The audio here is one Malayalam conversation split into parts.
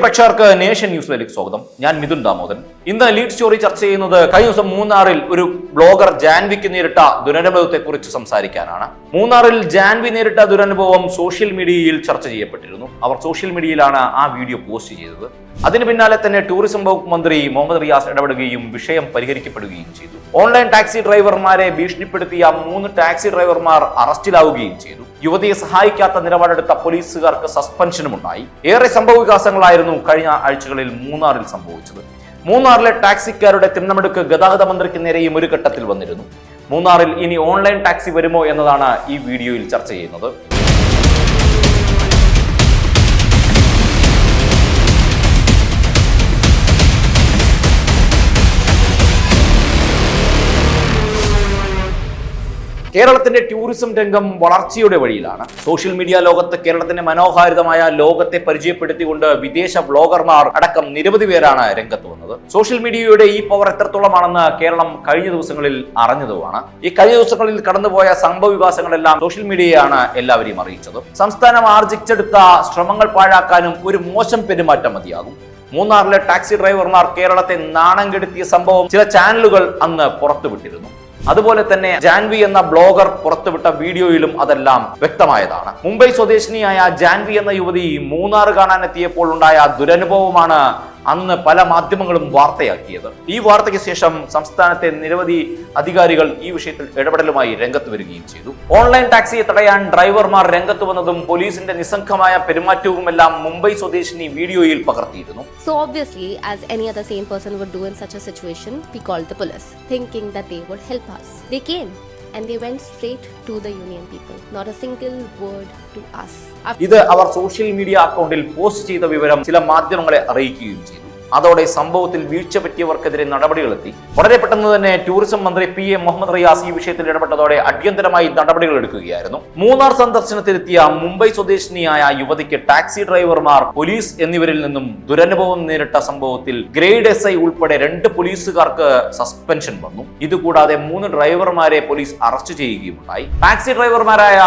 പ്രേക്ഷകർക്ക് നേഷൻ ന്യൂസിലേക്ക് സ്വാഗതം. ഞാൻ മിഥുൻ ദാമോദരൻ. ഇന്ന് ലീഡ് സ്റ്റോറി ചർച്ച ചെയ്യുന്നത് കഴിഞ്ഞ ദിവസം മൂന്നാറിൽ ഒരു ബ്ലോഗർ ജാൻവിക്ക് നേരിട്ട ദുരനുഭവത്തെ കുറിച്ച് സംസാരിക്കാനാണ്. മൂന്നാറിൽ ജാൻവി നേരിട്ട ദുരനുഭവം സോഷ്യൽ മീഡിയയിൽ ചർച്ച ചെയ്യപ്പെട്ടിരുന്നു. അവർ സോഷ്യൽ മീഡിയയിലാണ് ആ വീഡിയോ പോസ്റ്റ് ചെയ്തത്. അതിന് പിന്നാലെ തന്നെ ടൂറിസം വകുപ്പ് മന്ത്രി മുഹമ്മദ് റിയാസ് ഇടപെടുകയും വിഷയം പരിഹരിക്കപ്പെടുകയും ചെയ്തു. ഓൺലൈൻ ടാക്സി ഡ്രൈവർമാരെ ഭീഷണിപ്പെടുത്തിയ മൂന്ന് ടാക്സി ഡ്രൈവർമാർ അറസ്റ്റിലാവുകയും ചെയ്തു. യുവതിയെ സഹായിക്കാത്ത നിലപാടെടുത്ത പോലീസുകാർക്ക് സസ്പെൻഷനും ഉണ്ടായി ഏറെ സംഭവ വികാസങ്ങളായിരുന്നു കഴിഞ്ഞ ആഴ്ചകളിൽ മൂന്നാറിൽ സംഭവിച്ചത്. മൂന്നാറിലെ ടാക്സിക്കാരുടെ തിരഞ്ഞെടുക്ക് ഗതാഗത മന്ത്രിക്ക് നേരെയും ഒരു ഘട്ടത്തിൽ വന്നിരുന്നു. മൂന്നാറിൽ ഇനി ഓൺലൈൻ ടാക്സി വരുമോ എന്നതാണ് ഈ വീഡിയോയിൽ ചർച്ച ചെയ്യുന്നത്. കേരളത്തിന്റെ ടൂറിസം രംഗം വളർച്ചയുടെ വഴിയിലാണ്. സോഷ്യൽ മീഡിയ ലോകത്ത് കേരളത്തിന്റെ മനോഹാരിതമായ ലോകത്തെ പരിചയപ്പെടുത്തിക്കൊണ്ട് വിദേശ ബ്ലോഗർമാർ അടക്കം നിരവധി പേരാണ് രംഗത്ത് വന്നത്. സോഷ്യൽ മീഡിയയുടെ ഈ പവർ എത്രത്തോളമാണെന്ന് കേരളം കഴിഞ്ഞ ദിവസങ്ങളിൽ അറിഞ്ഞതുമാണ്. ഈ കഴിഞ്ഞ ദിവസങ്ങളിൽ കടന്നുപോയ സംഭവ വികാസങ്ങളെല്ലാം സോഷ്യൽ മീഡിയയാണ് എല്ലാവരെയും അറിയിച്ചത്. സംസ്ഥാനം ആർജിച്ചെടുത്ത ശ്രമങ്ങൾ പാഴാക്കാനും ഒരു മോശം പെരുമാറ്റം മതിയാകും. മൂന്നാറിലെ ടാക്സി ഡ്രൈവർമാർ കേരളത്തെ നാണം കെടുത്തിയ സംഭവം ചില ചാനലുകൾ അന്ന് പുറത്തുവിട്ടിരുന്നു. അതുപോലെ തന്നെ ജാൻവി എന്ന ബ്ലോഗർ പുറത്തുവിട്ട വീഡിയോയിലും അതെല്ലാം വ്യക്തമായതാണ്. മുംബൈ സ്വദേശിനിയായ ജാൻവി എന്ന യുവതി മൂന്നാർ കാണാനെത്തിയപ്പോൾ ഉണ്ടായ ദുരനുഭവമാണ് അന്ന് പല മാധ്യമങ്ങളും വാർത്തയാക്കിയത്. ഈ വാർത്തയ്ക്ക് ശേഷം സംസ്ഥാനത്തെ നിരവധി അധികാരികൾ ഈ വിഷയത്തിൽ ഇടപെടലുമായി രംഗത്ത് വരികയും ചെയ്തു. ഓൺലൈൻ ടാക്സിയെ തടയാൻ ഡ്രൈവർമാർ രംഗത്ത് വന്നതും പോലീസിന്റെ നിസ്സംഗമായ പെരുമാറ്റവുമെല്ലാം മുംബൈ സ്വദേശിനി വീഡിയോയിൽ പകർത്തിയിരുന്നു. So as in we police us. ഇത് അവർ സോഷ്യൽ മീഡിയ അക്കൗണ്ടിൽ പോസ്റ്റ് ചെയ്ത വിവരം ചില മാധ്യമങ്ങളെ അറിയിക്കുകയും ചെയ്തു അതോടെ സംഭവത്തിൽ വീഴ്ച പറ്റിയവർക്കെതിരെ നടപടികളെത്തി. വളരെ പെട്ടെന്ന് തന്നെ ടൂറിസം മന്ത്രി പി എ മുഹമ്മദ് റിയാസ് ഈ വിഷയത്തിൽ ഇടപെട്ടതോടെ അടിയന്തരമായി നടപടികൾ എടുക്കുകയായിരുന്നു. മൂന്നാർ സന്ദർശനത്തിലെത്തിയ മുംബൈ സ്വദേശിനിയായ യുവതിക്ക് ടാക്സി ഡ്രൈവർമാർ പോലീസ് എന്നിവരിൽ നിന്നും ദുരനുഭവം നേരിട്ട സംഭവത്തിൽ ഗ്രേഡ് എസ് ഐ ഉൾപ്പെടെ രണ്ട് പോലീസുകാർക്ക് സസ്പെൻഷൻ വന്നു. ഇതുകൂടാതെ മൂന്ന് ഡ്രൈവർമാരെ പോലീസ് അറസ്റ്റ് ചെയ്യുകയുണ്ടായി ടാക്സി ഡ്രൈവർമാരായ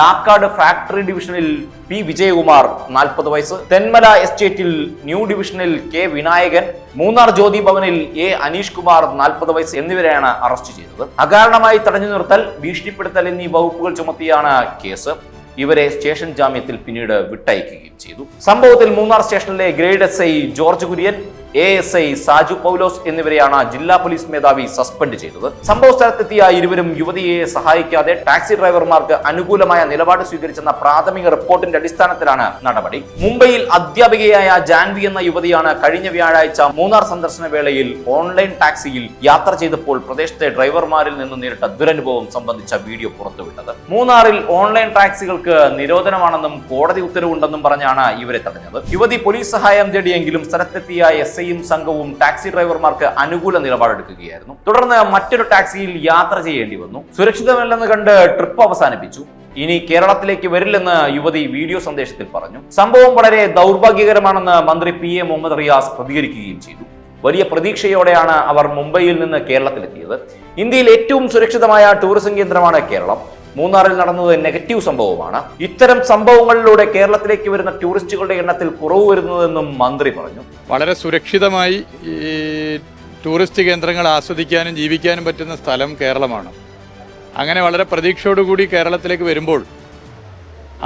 ലാക്കാട് ഫാക്ടറി ഡിവിഷനിൽ പി വിജയകുമാർ നാൽപ്പത് വയസ്സ് തെന്മല എസ്റ്റേറ്റിൽ ന്യൂ ഡിവിഷനിൽ കെ വിനായകൻ മൂന്നാർ ജ്യോതി ഭവനിൽ എ അനീഷ് കുമാർ നാൽപ്പത് വയസ്സ് എന്നിവരെയാണ് അറസ്റ്റ് ചെയ്തത്. അകാരണമായി തടഞ്ഞു നിർത്തൽ ഭീഷണിപ്പെടുത്തൽ എന്നീ വകുപ്പുകൾ ചുമത്തിയാണ് കേസ്. ഇവരെ സ്റ്റേഷൻ ജാമ്യത്തിൽ പിന്നീട് വിട്ടയക്കുകയും ചെയ്തു. സംഭവത്തിൽ മൂന്നാർ സ്റ്റേഷനിലെ grade S I George Kurian A S I Saju Paulose എന്നിവരെയാണ് ജില്ലാ പോലീസ് മേധാവി സസ്പെൻഡ് ചെയ്തത്. സംഭവ സ്ഥലത്തെത്തിയ ഇരുവരും യുവതിയെ സഹായിക്കാതെ ടാക്സി ഡ്രൈവർമാർക്ക് അനുകൂലമായ നിലപാട് സ്വീകരിച്ചെന്ന പ്രാഥമിക റിപ്പോർട്ടിന്റെ അടിസ്ഥാനത്തിലാണ് നടപടി. മുംബൈയിൽ അധ്യാപികയായ ജാൻവി എന്ന യുവതിയാണ് കഴിഞ്ഞ വ്യാഴാഴ്ച മൂന്നാർ സന്ദർശന വേളയിൽ ഓൺലൈൻ ടാക്സിയിൽ യാത്ര ചെയ്തപ്പോൾ പ്രദേശത്തെ ഡ്രൈവർമാരിൽ നിന്ന് നേരിട്ട ദുരനുഭവം സംബന്ധിച്ച വീഡിയോ പുറത്തുവിട്ടത്. മൂന്നാറിൽ ഓൺലൈൻ ടാക്സികൾക്ക് നിരോധനമാണെന്നും കോടതി ഉത്തരവുണ്ടെന്നും പറഞ്ഞാണ് ഇവരെ തടഞ്ഞത്. യുവതി പോലീസ് സഹായം തേടിയെങ്കിലും സ്ഥലത്തെത്തിയ എസ് ഐയും സംഘവും ടാക്സി ഡ്രൈവർമാർക്ക് അനുകൂല നിലപാടെടുക്കുകയായിരുന്നു. തുടർന്ന് മറ്റൊരു ടാക്സിയിൽ യാത്ര ചെയ്യേണ്ടി വന്നു. സുരക്ഷിതമല്ലെന്ന് കണ്ട് ട്രിപ്പ് അവസാനിപ്പിച്ചു. ഇനി കേരളത്തിലേക്ക് വരില്ലെന്ന് യുവതി വീഡിയോ സന്ദേശത്തിൽ പറഞ്ഞു. സംഭവം വളരെ ദൗർഭാഗ്യകരമാണെന്ന് മന്ത്രി പി എ മുഹമ്മദ് റിയാസ് പ്രതികരിക്കുകയും ചെയ്തു. വലിയ പ്രതീക്ഷയോടെയാണ് അവർ മുംബൈയിൽ നിന്ന് കേരളത്തിലെത്തിയത്. ഇന്ത്യയിൽ ഏറ്റവും സുരക്ഷിതമായ ടൂറിസം കേന്ദ്രമാണ് കേരളം. മൂന്നാറിൽ നടന്നത് നെഗറ്റീവ് സംഭവമാണ്. ഇത്തരം സംഭവങ്ങളിലൂടെ കേരളത്തിലേക്ക് വരുന്ന ടൂറിസ്റ്റുകളുടെ എണ്ണത്തിൽ കുറവ് വരുന്നതെന്നും മന്ത്രി പറഞ്ഞു. വളരെ സുരക്ഷിതമായി ഈ ടൂറിസ്റ്റ് കേന്ദ്രങ്ങൾ ആസ്വദിക്കാനും ജീവിക്കാനും പറ്റുന്ന സ്ഥലം കേരളമാണ്. അങ്ങനെ വളരെ പ്രതീക്ഷയോടുകൂടി കേരളത്തിലേക്ക് വരുമ്പോൾ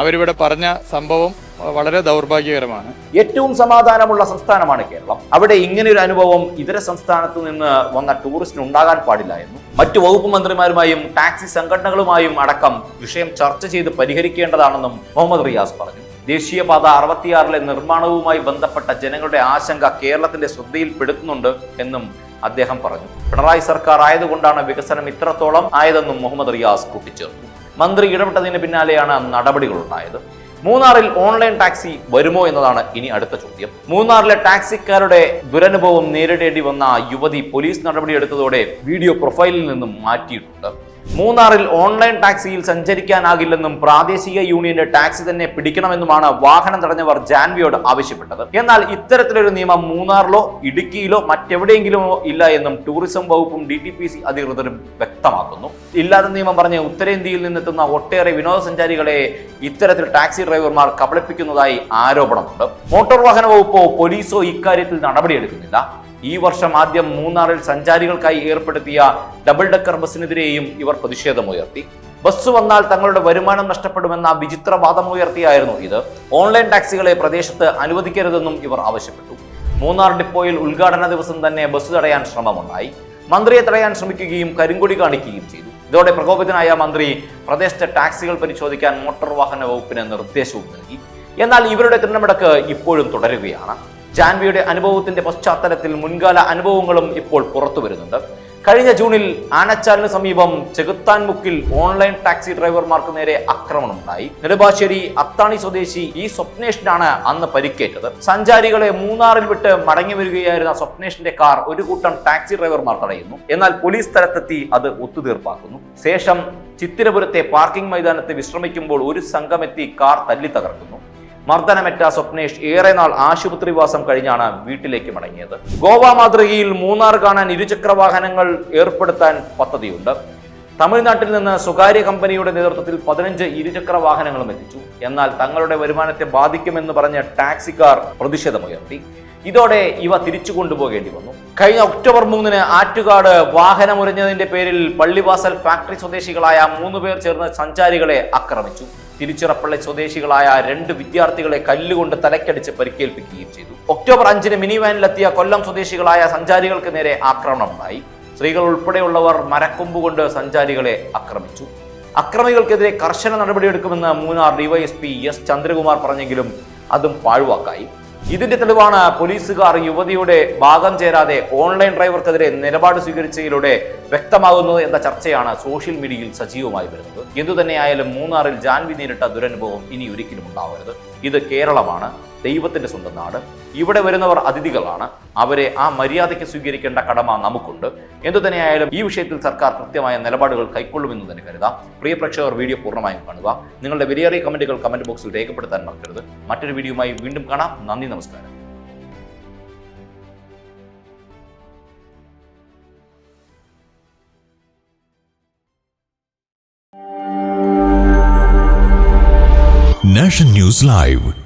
അവരിവിടെ പറഞ്ഞ സംഭവം വളരെ ദൗർഭാഗ്യകരമാണ്. ഏറ്റവും സമാധാനമുള്ള സംസ്ഥാനമാണ് കേരളം. അവിടെ ഇങ്ങനെ ഒരു അനുഭവം ഇതര സംസ്ഥാനത്തു നിന്ന് വന്ന ടൂറിസ്റ്റിന് ഉണ്ടാകാൻ പാടില്ലായിരുന്നു മറ്റു വകുപ്പ് മന്ത്രിമാരുമായും ടാക്സി സംഘടനകളുമായും അടക്കം വിഷയം ചർച്ച ചെയ്ത് പരിഹരിക്കേണ്ടതാണെന്നും മുഹമ്മദ് റിയാസ് പറഞ്ഞു. ദേശീയപാത അറുപത്തിയാറിലെ നിർമ്മാണവുമായി ബന്ധപ്പെട്ട ജനങ്ങളുടെ ആശങ്ക കേരളത്തിന്റെ ശ്രദ്ധയിൽപ്പെടുത്തുന്നുണ്ട് എന്നും അദ്ദേഹം പറഞ്ഞു. പിണറായി സർക്കാർ ആയതുകൊണ്ടാണ് വികസനം ഇത്രത്തോളം ആയതെന്നും മുഹമ്മദ് റിയാസ് കൂട്ടിച്ചേർത്തു. മന്ത്രി ഇടപെട്ടതിന് പിന്നാലെയാണ് നടപടികൾ ഉണ്ടായത് മൂന്നാറിൽ ഓൺലൈൻ ടാക്സി വരുമോ എന്നതാണ് ഇനി അടുത്ത ചോദ്യം. മൂന്നാറിലെ ടാക്സിക്കാരുടെ ദുരനുഭവം നേരിടേണ്ടി വന്ന യുവതി പോലീസ് നടപടിയെടുത്തതോടെ വീഡിയോ പ്രൊഫൈലിൽ നിന്നും മാറ്റിയിട്ടുണ്ട്. മൂന്നാറിൽ ഓൺലൈൻ ടാക്സിയിൽ സഞ്ചരിക്കാനാകില്ലെന്നും പ്രാദേശിക യൂണിയന്റെ ടാക്സി തന്നെ പിടിക്കണമെന്നുമാണ് വാഹനം തടഞ്ഞവർ ജാൻവിയോട് ആവശ്യപ്പെട്ടത്. എന്നാൽ ഇത്തരത്തിലൊരു നിയമം മൂന്നാറിലോ ഇടുക്കിയിലോ മറ്റെവിടെയെങ്കിലുമോ ഇല്ല എന്നും ടൂറിസം വകുപ്പും ഡി ടി പി സി അധികൃതരും വ്യക്തമാക്കുന്നു. ഇല്ലാത്ത നിയമം പറഞ്ഞ് ഉത്തരേന്ത്യയിൽ നിന്നെത്തുന്ന ഒട്ടേറെ വിനോദസഞ്ചാരികളെ ഇത്തരത്തിൽ ടാക്സി ഡ്രൈവർമാർ കബളിപ്പിക്കുന്നതായി ആരോപണമുണ്ട്. മോട്ടോർ വാഹന വകുപ്പോ പോലീസോ ഇക്കാര്യത്തിൽ നടപടിയെടുക്കുന്നില്ല. ഈ വർഷം ആദ്യം മൂന്നാറിൽ സഞ്ചാരികൾക്കായി ഏർപ്പെടുത്തിയ ഡബിൾ ഡെക്കർ ബസ്സിനെതിരെയും ഇവർ പ്രതിഷേധമുയർത്തി. ബസ് വന്നാൽ തങ്ങളുടെ വരുമാനം നഷ്ടപ്പെടുമെന്ന വിചിത്ര വാദമുയർത്തിയായിരുന്നു ഇത്. ഓൺലൈൻ ടാക്സികളെ പ്രദേശത്ത് അനുവദിക്കരുതെന്നും ഇവർ ആവശ്യപ്പെട്ടു. മൂന്നാർ ഡിപ്പോയിൽ ഉദ്ഘാടന ദിവസം തന്നെ ബസ് തടയാൻ ശ്രമമുണ്ടായി. മന്ത്രിയെ തടയാൻ ശ്രമിക്കുകയും കരിങ്കൊടി കാണിക്കുകയും ചെയ്തു. ഇതോടെ പ്രകോപിതനായ മന്ത്രി പ്രദേശത്തെ ടാക്സികൾ പരിശോധിക്കാൻ മോട്ടോർ വാഹന വകുപ്പിന് നിർദ്ദേശവും നൽകി. എന്നാൽ ഇവരുടെ തിണ്ണമിടക്ക് ഇപ്പോഴും തുടരുകയാണ്. ജാൻവിയുടെ അനുഭവത്തിന്റെ പശ്ചാത്തലത്തിൽ മുൻകാല അനുഭവങ്ങളും ഇപ്പോൾ പുറത്തു വരുന്നുണ്ട്. കഴിഞ്ഞ ജൂണിൽ ആനച്ചാലിന് സമീപം ചെകുത്താൻമുക്കിൽ ഓൺലൈൻ ടാക്സി ഡ്രൈവർമാർക്ക് നേരെ ആക്രമണമുണ്ടായി. നെടുമ്പാശ്ശേരി അത്താണി സ്വദേശി ഈ സ്വപ്നേഷിനാണ് അന്ന് പരിക്കേറ്റത്. സഞ്ചാരികളെ മൂന്നാറിൽ വിട്ട് മടങ്ങി വരികയായിരുന്ന സ്വപ്നേഷിന്റെ കാർ ഒരു കൂട്ടം ടാക്സി ഡ്രൈവർമാർ തടയുന്നു. എന്നാൽ പോലീസ് സ്ഥലത്തെത്തി അത് ഒത്തുതീർപ്പാക്കുന്നു. ശേഷം ചിത്തിരപുരത്തെ പാർക്കിംഗ് മൈതാനത്ത് വിശ്രമിക്കുമ്പോൾ ഒരു സംഘമെത്തി കാർ തല്ലി തകർക്കുന്നു. മർദ്ദനമേറ്റ സ്വപ്നേഷ് ഏറെ നാൾ ആശുപത്രിവാസം കഴിഞ്ഞാണ് വീട്ടിലേക്ക് മടങ്ങിയത്. ഗോവ മാതൃകയിൽ മൂന്നാർ കാണാൻ ഇരുചക്ര വാഹനങ്ങൾ ഏർപ്പെടുത്താൻ പദ്ധതിയുണ്ട്. തമിഴ്നാട്ടിൽ നിന്ന് സ്വകാര്യ കമ്പനിയുടെ നേതൃത്വത്തിൽ പതിനഞ്ച് ഇരുചക്ര വാഹനങ്ങളും എത്തിച്ചു. എന്നാൽ തങ്ങളുടെ വരുമാനത്തെ ബാധിക്കുമെന്ന് പറഞ്ഞ ടാക്സിക്കാർ പ്രതിഷേധമുയർത്തി. ഇതോടെ ഇവ തിരിച്ചു കൊണ്ടുപോകേണ്ടി വന്നു. കഴിഞ്ഞ ഒക്ടോബർ മൂന്നിന് ആറ്റുകാട് വാഹനമുരഞ്ഞതിന്റെ പേരിൽ പള്ളിവാസൽ ഫാക്ടറി സ്വദേശികളായ മൂന്ന് പേർ ചേർന്ന് സഞ്ചാരികളെ ആക്രമിച്ചു. തിരുച്ചിറപ്പള്ളി സ്വദേശികളായ രണ്ട് വിദ്യാർത്ഥികളെ കല്ലുകൊണ്ട് തലക്കടിച്ച് പരിക്കേൽപ്പിക്കുകയും ചെയ്തു. ഒക്ടോബർ അഞ്ചിന് മിനി വാനിലെത്തിയ കൊല്ലം സ്വദേശികളായ സഞ്ചാരികൾക്ക് നേരെ ആക്രമണമുണ്ടായി. സ്ത്രീകൾ ഉൾപ്പെടെയുള്ളവർ മരക്കൊമ്പ് കൊണ്ട് സഞ്ചാരികളെ ആക്രമിച്ചു. അക്രമികൾക്കെതിരെ കർശന നടപടിയെടുക്കുമെന്ന് മൂന്നാർ ഡിവൈഎസ്പി എസ് ചന്ദ്രകുമാർ പറഞ്ഞെങ്കിലും അതും പാഴ്വാക്കായി. ഇതിന്റെ തെളിവാണ് പോലീസുകാർ യുവതിയുടെ ഭാഗം ചേരാതെ ഓൺലൈൻ ഡ്രൈവർക്കെതിരെ നിലപാട് സ്വീകരിച്ചതിലൂടെ വ്യക്തമാകുന്നത് എന്ന ചർച്ചയാണ് സോഷ്യൽ മീഡിയയിൽ സജീവമായി വരുന്നത്. എന്തുതന്നെയായാലും മൂന്നാറിൽ ജാൻവി നേരിട്ട ദുരനുഭവം ഇനി ഒരിക്കലും ഉണ്ടാവരുത്. ഇത് കേരളമാണ്. ദൈവത്തിന്റെ സ്വന്തം നാട്. ഇവിടെ വരുന്നവർ അതിഥികളാണ്. അവരെ ആ മര്യാദയ്ക്ക് സ്വീകരിക്കേണ്ട കടമ നമുക്കുണ്ട്. എന്തു തന്നെയായാലും ഈ വിഷയത്തിൽ സർക്കാർ കൃത്യമായ നിലപാടുകൾ കൈക്കൊള്ളുമെന്ന് തന്നെ കരുതാം. പ്രിയ പ്രേക്ഷകർ വീഡിയോ പൂർണമായും കാണുക. നിങ്ങളുടെ വിലയേറിയ കമന്റുകൾ കമന്റ് ബോക്സിൽ രേഖപ്പെടുത്താൻ മറക്കരുത്. മറ്റൊരു വീഡിയോയുമായി വീണ്ടും കാണാം. നന്ദി നമസ്കാരം. Nation news live.